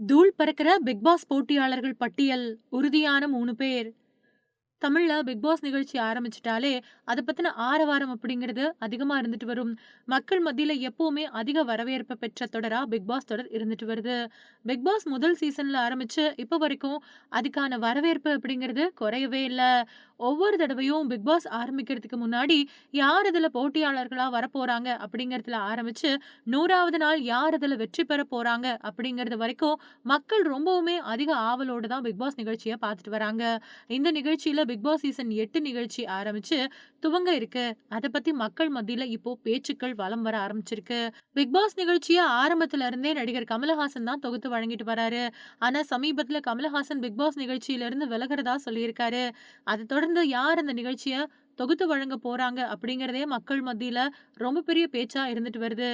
தூள் பறக்கிற big pass போட்டியாளர்கள் பட்டியல் உறுதியான மூணு பேர். தமிழில் பிக் பாஸ் நிகழ்ச்சி ஆரம்பிச்சிட்டாலே அதை பற்றின ஆரவாரம் அப்படிங்கிறது அதிகமாக இருந்துட்டு வரும். மக்கள் மத்தியில் எப்போவுமே அதிக வரவேற்பு பெற்ற தொடராக பிக் பாஸ் தொடர் இருந்துட்டு வருது. பிக் பாஸ் முதல் சீசனில் ஆரம்பித்து இப்போ வரைக்கும் அதுக்கான வரவேற்பு அப்படிங்கிறது குறையவே இல்லை. ஒவ்வொரு தடவையும் பிக் பாஸ் ஆரம்பிக்கிறதுக்கு முன்னாடி யார் இதில் போட்டியாளர்களாக வரப்போகிறாங்க அப்படிங்கிறதுல ஆரம்பித்து நூறாவது நாள் யார் இதில் வெற்றி பெற போகிறாங்க அப்படிங்கிறது வரைக்கும் மக்கள் ரொம்பவுமே அதிக ஆவலோடு தான் பிக் பாஸ் நிகழ்ச்சியை பார்த்துட்டு வராங்க. இந்த நிகழ்ச்சியில் பிக் பாஸ் சீசன் எட்டு நிகழ்ச்சி ஆரம்பிச்சு துவங்க இருக்கு. அதை பத்தி மக்கள் மத்தியில இப்போ பேச்சுக்கள் வலம் வர ஆரம்பிச்சிருக்கு. பிக் பாஸ் நிகழ்ச்சியை ஆரம்பத்துல இருந்தே நடிகர் கமலஹாசன் தான் தொகுத்து வழங்கிட்டு வராரு. ஆனா சமீபத்துல கமலஹாசன் பிக் பாஸ் நிகழ்ச்சியில இருந்து விலகிறதா சொல்லியிருக்காரு. அதை தொடர்ந்து யார் அந்த நிகழ்ச்சியை தொகுத்து வழங்க போறாங்க அப்படிங்கறதே மக்கள் மத்தியில ரொம்ப பெரிய பேச்சா இருந்துட்டு வருது.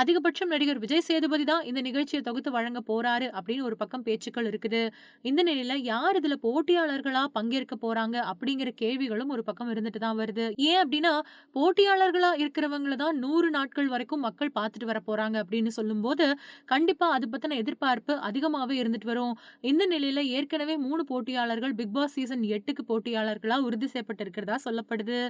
அதிகபட்சம் நடிகர் விஜய் சேதுபதி தான் இந்த நிகழ்ச்சியை தொகுத்து வழங்க போறாரு அப்படின்னு ஒரு பக்கம் பேச்சுக்கள் இருக்குது. இந்த நிலையில யார் இதுல போட்டியாளர்களா பங்கேற்க போறாங்க அப்படிங்கிற கேள்விகளும் ஒரு பக்கம் இருந்துட்டு தான் வருது. ஏன் அப்படின்னா போட்டியாளர்களா இருக்கிறவங்கள தான் நூறு நாட்கள் வரைக்கும் மக்கள் பார்த்துட்டு வர போறாங்க அப்படின்னு சொல்லும்போது கண்டிப்பா அது பத்தின எதிர்பார்ப்பு அதிகமாவே இருந்துட்டு வரும். இந்த நிலையில ஏற்கனவே மூணு போட்டியாளர்கள் பிக் பாஸ் சீசன் எட்டுக்கு போட்டியாளர்களா உறுதி செய்யப்பட்டிருக்கிறதா சொல்லப்படுது.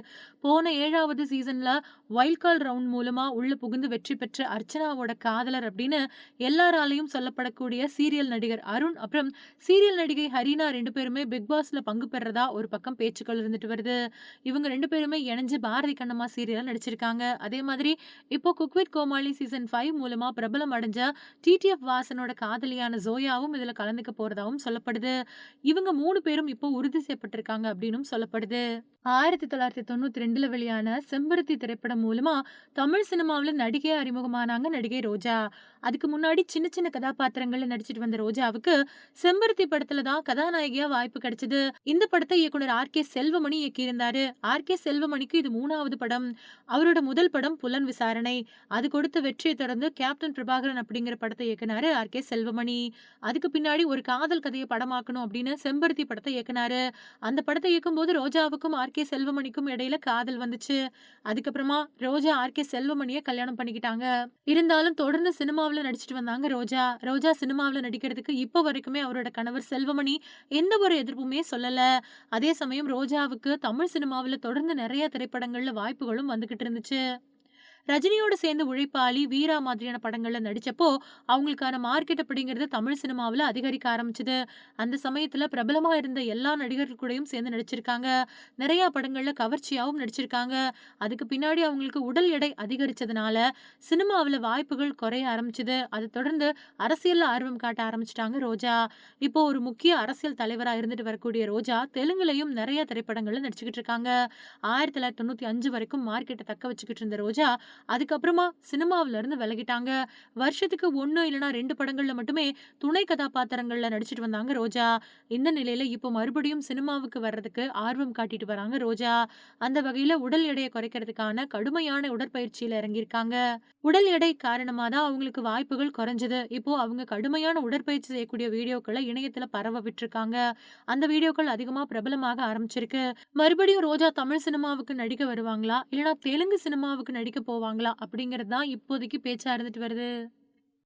போன ஏழாவது சீசன்ல வைல்ட் கால் ரவுண்ட் மூலமா உள்ள புகுந்து வெற்றி பெற்ற அர்ச்சனாவோட காதலர் அப்படின்னு எல்லாராலையும் சொல்லப்படக்கூடிய சீரியல் நடிகர் அருண். அப்புறம் சீரியல் நடிகை ஹரினா ரெண்டு பேருமே பிக் பாஸ்ல பங்கு பெறதா ஒரு பக்கம் பேச்சுக்கள் இருந்துட்டு வருது. இவங்க ரெண்டு பேருமே இணைஞ்சு பாரதி கண்ணம்மா சீரியல் நடிச்சிருக்காங்க. அதே மாதிரி இப்போ குக்வித் கோமாளி சீசன் ஃபைவ் மூலமா பிரபலம் அடைஞ்ச டிடிஎஃப் வாசனோட காதலியான ஜோயாவும் இதுல கலந்துக்க போறதாவும் சொல்லப்படுது. இவங்க மூணு பேரும் இப்போ உறுதி செய்யப்பட்டிருக்காங்க அப்படின்னும் சொல்லப்படுது. ஆயிரத்தி தொள்ளாயிரத்தி தொண்ணூத்தி ரெண்டுல வெளியான செம்பருத்தி திரைப்படம் மூலமா தமிழ் சினிமாவில் நடிகை அறிமுகமானாங்க நடிகை ரோஜா. அதுக்கு முன்னாடி சின்ன சின்ன கதாபாத்திரங்கள்ல நடிச்சிட்டு வந்த ரோஜாவுக்கு செம்பருத்தி படத்துல தான் கதாநாயகியா வாய்ப்பு கிடைச்சது. இந்த படத்தை இயக்குனர் ஆர். கே. செல்வமணி இயக்கியிருந்தாரு. ஆர். கே. செல்வமணிக்கு இது மூணாவது படம். அவரோட முதல் படம் புலன் விசாரணை. அது கொடுத்த வெற்றியை தொடர்ந்து கேப்டன் பிரபாகரன் அப்படிங்கிற படத்தை இயக்குனாரு ஆர். கே. செல்வமணி. அதுக்கு பின்னாடி ஒரு காதல் கதையை படமாக்கணும் அப்படின்னு செம்பருத்தி படத்தை இயக்குனாரு. அந்த படத்தை இயக்கும்போது ரோஜாவுக்கும் ஆர். கே. செல்வமணிக்கும் இடையில காதல் வந்துச்சு. அதுக்கப்புறமா ரோஜா ஆர். கே. செல்வமணியை கல்யாணம் பண்ணிக்கிட்டாங்க. இருந்தாலும் தொடர்ந்து சினிமாவில் நடிச்சிட்டு வந்தாங்க ரோஜா. ரோஜா சினிமாவில் நடிக்கிறதுக்கு இப்போ வரைக்குமே அவரோட கணவர் செல்வமணி எந்த ஒரு எதிர்ப்புமே சொல்லல. அதே சமயம் ரோஜாவுக்கு தமிழ் சினிமாவில் தொடர்ந்து நிறைய திரைப்படங்கள்ல வாய்ப்புகளும் வந்துகிட்டு இருந்துச்சு. ரஜினியோட சேர்ந்து உழைப்பாளி வீரா மாதிரியான படங்கள்ல நடிச்சப்போ அவங்களுக்கான மார்க்கெட் அப்படிங்கிறது தமிழ் சினிமாவில் அதிகரிக்க ஆரம்பிச்சது. அந்த சமயத்துல பிரபலமா இருந்த எல்லா நடிகர்கள் கூடயும் சேர்ந்து நடிச்சிருக்காங்க. நிறைய படங்கள்ல கவர்ச்சியாகவும் நடிச்சிருக்காங்க. அதுக்கு பின்னாடி அவங்களுக்கு உடல் எடை அதிகரிச்சதுனால சினிமாவில் வாய்ப்புகள் குறைய ஆரம்பிச்சது. அதை தொடர்ந்து அரசியல்ல ஆர்வம் காட்ட ஆரம்பிச்சிட்டாங்க ரோஜா. இப்போ ஒரு முக்கிய அரசியல் தலைவராக இருந்துட்டு வரக்கூடிய ரோஜா தெலுங்குலையும் நிறைய திரைப்படங்கள்ல நடிச்சுக்கிட்டு இருக்காங்க. ஆயிரத்தி தொள்ளாயிரத்தி தொண்ணூத்தி அஞ்சு வரைக்கும் மார்க்கெட்டை தக்க வச்சுக்கிட்டு இருந்த ரோஜா அதுக்கப்புறமா சினிமாவில இருந்து விலகிட்டாங்க. வருஷத்துக்கு ஒண்ணு இல்லைன்னா ரெண்டு படங்கள்ல மட்டுமே துணை கதாபாத்திரங்கள்ல நடிச்சிட்டு வந்தாங்க ரோஜா. இந்த நிலையில இப்போ மறுபடியும் சினிமாவுக்கு வர்றதுக்கு ஆர்வம் காட்டிட்டு வராங்க ரோஜா. அந்த வகையில உடல் எடையை குறைக்கிறதுக்கான கடுமையான உடற்பயிற்சியில இறங்கியிருக்காங்க. உடல் எடை காரணமா தான் அவங்களுக்கு வாய்ப்புகள் குறைஞ்சது. இப்போ அவங்க கடுமையான உடற்பயிற்சி செய்யக்கூடிய வீடியோக்களை இணையத்துல பரவ விட்டுருக்காங்க. அந்த வீடியோக்கள் அதிகமா பிரபலமாக ஆரம்பிச்சிருக்கு. மறுபடியும் ரோஜா தமிழ் சினிமாவுக்கு நடிக்க வருவாங்களா? இல்லைன்னா தெலுங்கு சினிமாவுக்கு நடிக்க போவாங்களா அப்படிங்கிறது தான் இப்போதைக்கு பேச்சாக இருந்துட்டு வருது.